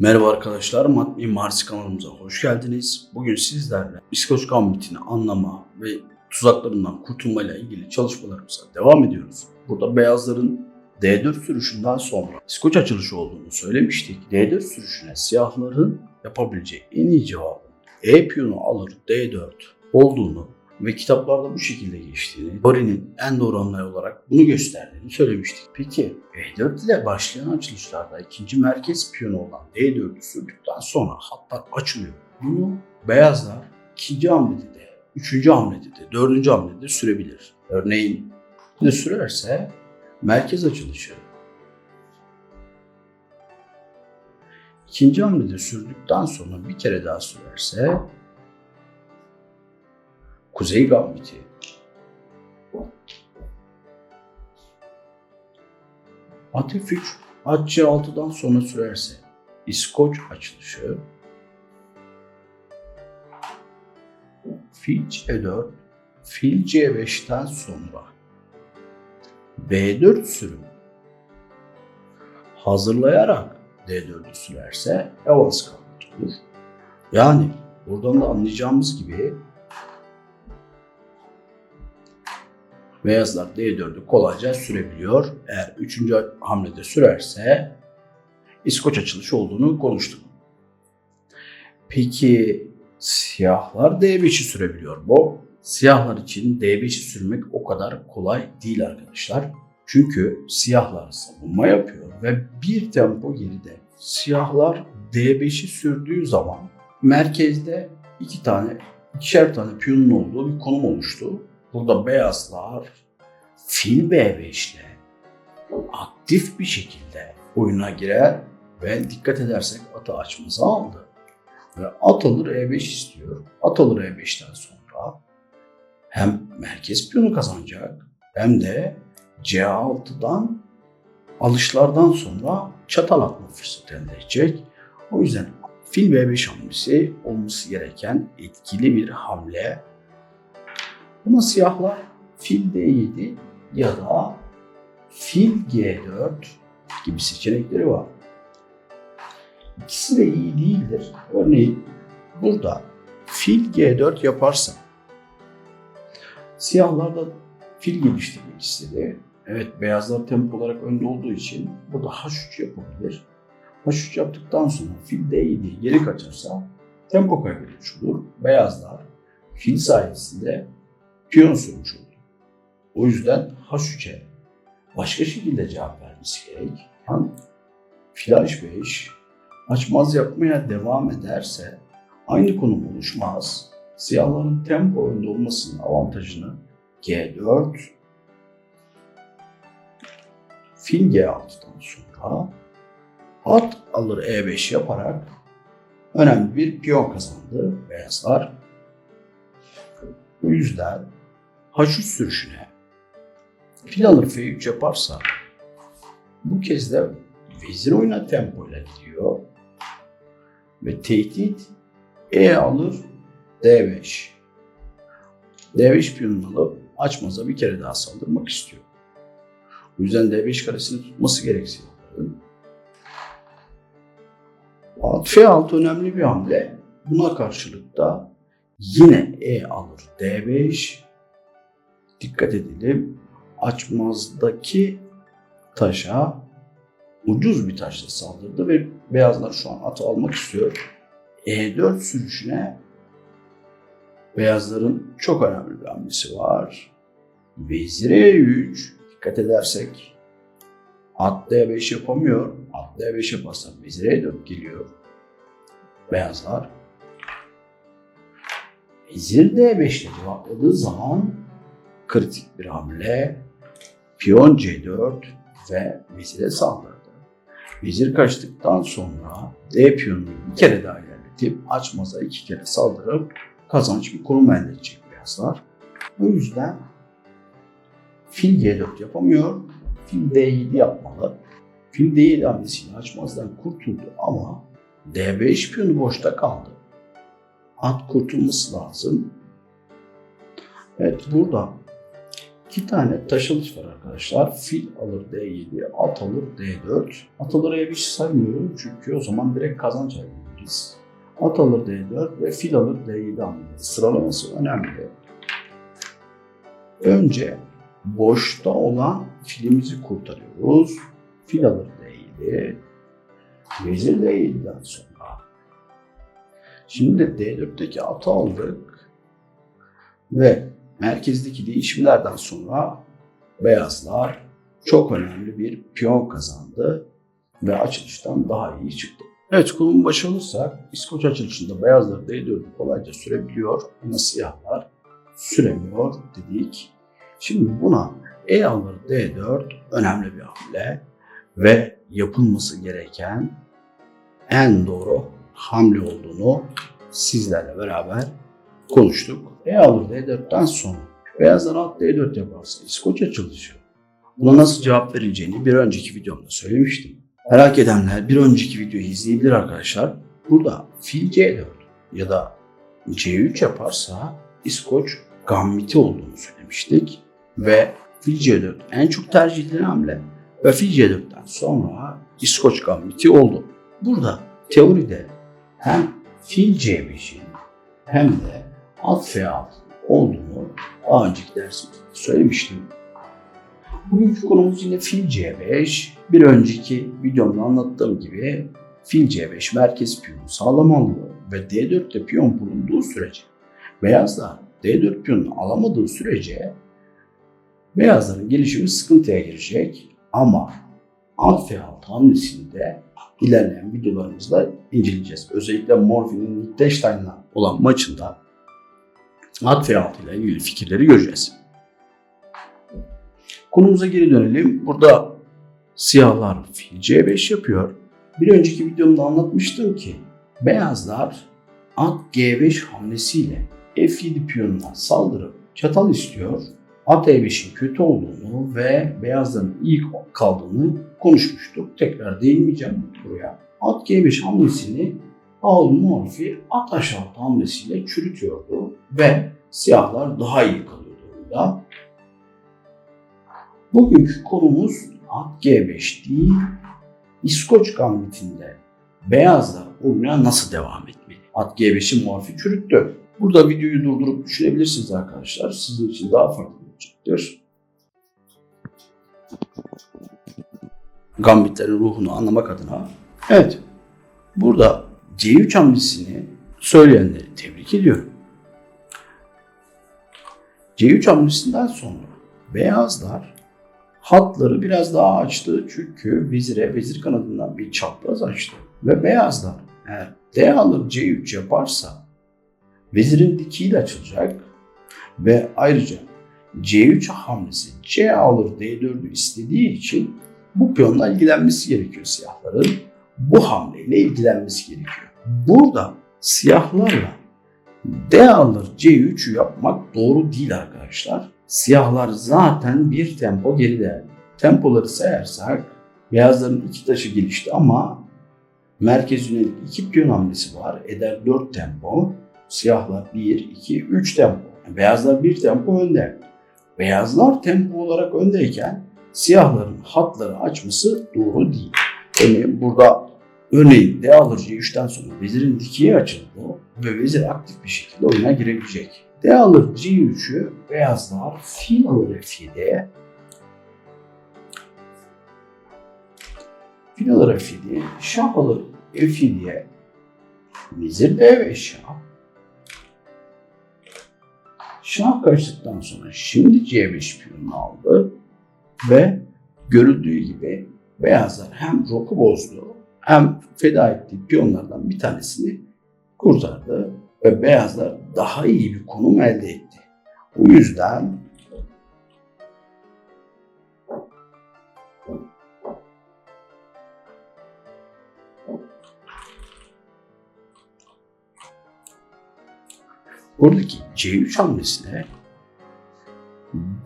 Merhaba arkadaşlar, Mat Mimarisi kanalımıza hoş geldiniz. Bugün sizlerle İskoç Gambit'ini anlama ve tuzaklarından kurtulmayla ilgili çalışmalarımıza devam ediyoruz. Burada beyazların D4 sürüşünden sonra İskoç açılışı olduğunu söylemiştik. D4 sürüşüne siyahların yapabileceği en iyi cevabın E piyonu alır D4 olduğunu ve kitaplarda bu şekilde geçtiğini, Bari'nin en doğru anlay olarak bunu gösterdiğini söylemiştik. Peki E4 ile başlayan açılışlarda ikinci merkez piyonu olan D4'ü sürdükten sonra hatlar açılıyor. Bunu beyazlar ikinci hamlede de, üçüncü hamlede de, dördüncü hamlede de sürebilir. Örneğin de sürerse merkez açılışı ikinci hamlede sürdükten sonra bir kere daha sürerse Kuzey Gambiti. At F3, at C6'dan sonra sürerse İskoç açılışı. Fil C4, fil C5'ten sonra B4 sürüm hazırlayarak D4'ü sürerse Evans Gambit olur. Yani buradan da anlayacağımız gibi Beyazlar D4'ü kolayca sürebiliyor. Eğer üçüncü hamlede sürerse İskoç açılışı olduğunu konuştuk. Peki siyahlar D5'i sürebiliyor mu? Siyahlar için D5'i sürmek o kadar kolay değil arkadaşlar. Çünkü siyahlar savunma yapıyor ve bir tempo geride. Siyahlar D5'i sürdüğü zaman merkezde iki tane, ikişer tane piyonun olduğu bir konum oluştu. Burada beyazlar fil B5 ile aktif bir şekilde oyuna girer ve dikkat edersek atı açmazı aldı. Ve at alır E5 istiyor. At alır E5'ten sonra hem merkez piyonu kazanacak hem de C6'dan alışlardan sonra çatal atma fırsatı elde edecek. O yüzden fil B5 hamlesi olması gereken etkili bir hamle Buna siyahlar fil D7 ya da fil G4 gibi seçenekleri var. İkisi de iyi değildir. Örneğin burada fil G4 yaparsa siyahlar da fil geliştirmek istedi. Evet beyazlar tempo olarak önde olduğu için burada H3 yapabilir. H3 yaptıktan sonra fil D7'ye geri kaçarsa tempo kaybetmiş olur. Beyazlar fil sayesinde piyon sürmüş oldu. O yüzden H3'e başka şekilde cevap vermesi gerek. Yani flash 5 açmaz yapmaya devam ederse aynı konum oluşmaz. Siyahların tempo önde olmasının avantajını G4 fil G6'dan sonra at alır E5 yaparak önemli bir piyon kazandı beyazlar. Bu yüzden H3 sürüşüne fil alır F3 yaparsa bu kez de vezir oyuna tempoyla gidiyor. Ve tehdit E alır D5. D5 piyonunu alıp açmaza bir kere daha saldırmak istiyor. O yüzden D5 karesini tutması gereksiyor. F6 önemli bir hamle. Buna karşılık da yine E alır D5 dikkat edelim. Açmazdaki taşa ucuz bir taşla saldırdı ve beyazlar şu an atı almak istiyor. E4 sürüşüne beyazların çok önemli bir hamlesi var. Vezir E3 dikkat edersek at D5 yapamıyor. At D5 yaparsa vezir E4 geliyor. Beyazlar vezir D5 ile cevapladığı zaman kritik bir hamle. Piyon C4 ve vezire saldırdı. Vezir kaçtıktan sonra D piyonunu bir kere daha ilerletip açmaza iki kere saldırıp kazanç bir konum elde edecek beyazlar. O yüzden fil G4 yapamıyor. Fil D7 yapmalı. Fil D7 hamlesiyle açmazdan kurtuldu ama D5 piyonu boşta kaldı. At kurtulması lazım. Evet burada İki tane taşılıç var arkadaşlar. Fil alır D7, at alır D4. At alır E5 saymıyorum çünkü o zaman direkt kazanç elde ederiz. At alır D4 ve fil alır D7 hamleleri. Sıralaması önemli. Önce boşta olan filimizi kurtarıyoruz. Fil alır D7. Vezir D7'den sonra. Şimdi D4'teki atı aldık. Ve merkezdeki değişimlerden sonra beyazlar çok önemli bir piyon kazandı ve açılıştan daha iyi çıktı. Evet konum başı İskoç açılışında beyazlar D4'ü kolayca sürebiliyor ama siyahlar süremiyor dedik. Şimdi buna E alır D4 önemli bir hamle ve yapılması gereken en doğru hamle olduğunu sizlerle beraber konuştuk. E alır D4'ten sonra beyazlar at D4 yaparsa İskoç açılışı. Buna nasıl cevap verileceğini bir önceki videomda söylemiştim. Merak edenler bir önceki videoyu izleyebilir arkadaşlar. Burada fil C4 ya da C3 yaparsa İskoç gambiti olduğunu söylemiştik. Ve fil C4 en çok tercih edilen hamle ve fil C4'ten sonra İskoç gambiti oldu. Burada teoride hem fil C5'in hem de at F6 olduğunu daha önceki dersimizde söylemiştim. Bugünkü konumuz yine fil C5. Bir önceki videomda anlattığım gibi fil C5 merkez piyonu sağlam alıyor ve D4'te piyon bulunduğu sürece beyazlar D4 piyonunu alamadığı sürece beyazların gelişimi sıkıntıya girecek ama at F6 hamlesinde ilerleyen videolarımızda inceleyeceğiz. Özellikle Morphin'in Liechtenstein'la olan maçında F6 ile ilgili fikirleri göreceğiz. Konumuza geri dönelim. Burada siyahlar fil C5 yapıyor. Bir önceki videomda anlatmıştım ki beyazlar at G5 hamlesiyle F7 piyonuna saldırıp çatal istiyor. At E5'in kötü olduğunu ve beyazların iyi kaldığını konuşmuştuk. Tekrar değinmeyeceğim buraya. At G5 hamlesini Paul Morphy at aşağı hamlesiyle çürütüyordu ve siyahlar daha iyi kalıyordu. Bugünkü konumuz at G5 değil, İskoç gambitinde beyazlar oyuna nasıl devam etmeli? At G5'i Morphy çürüttü. Burada videoyu durdurup düşünebilirsiniz arkadaşlar. Sizin için daha farklı olacaktır. Gambitlerin ruhunu anlamak adına. Evet. Burada C3 hamlesini söyleyenleri tebrik ediyorum. C3 hamlesinden sonra beyazlar hatları biraz daha açtı çünkü vezire vezir kanadından bir çapraz açtı. Ve beyazlar eğer D alır C3 yaparsa vezirin dikiği de açılacak ve ayrıca C3 hamlesi C alır D4'ü istediği için bu piyonla ilgilenmesi gerekiyor siyahların. Bu hamleyle ilgilenmesi gerekiyor. Burada siyahlarla D alır C3'ü yapmak doğru değil arkadaşlar. Siyahlar zaten bir tempo geride. Tempoları sayarsak beyazların iki taşı gelişti ama merkez yönelik iki piyon hamlesi var. Eder 4 tempo. Siyahlar 1, 2, 3 tempo. Beyazlar bir tempo önde. Beyazlar tempo olarak öndeyken siyahların hatları açması doğru değil. Yani burada örneğin D alır C3'ten sonra? Vezirin dikiye açıldı ve vezir aktif bir şekilde oyuna girebilecek. D alır C3'ü beyazlar fil alır F7'ye fil alır F7'ye şah alır F7'ye vezir D5 şah. Şah kaçtıktan sonra şimdi C5 piyonunu aldı ve görüldüğü gibi beyazlar hem roku bozdu hem feda ettiği piyonlardan bir tanesini kurtardı ve beyazlar daha iyi bir konum elde etti. O yüzden buradaki C3 hamlesine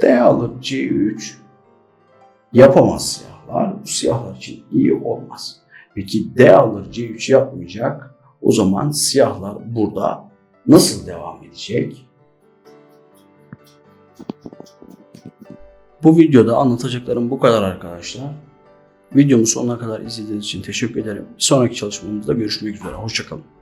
D alır C3 yapamaz siyahlar. Bu siyahlar için iyi olmaz. Peki D alır C3 yapmayacak. O zaman siyahlar burada nasıl devam edecek? Bu videoda anlatacaklarım bu kadar arkadaşlar. Videomu sonuna kadar izlediğiniz için teşekkür ederim. Bir sonraki çalışmamızda görüşmek üzere. Hoşçakalın.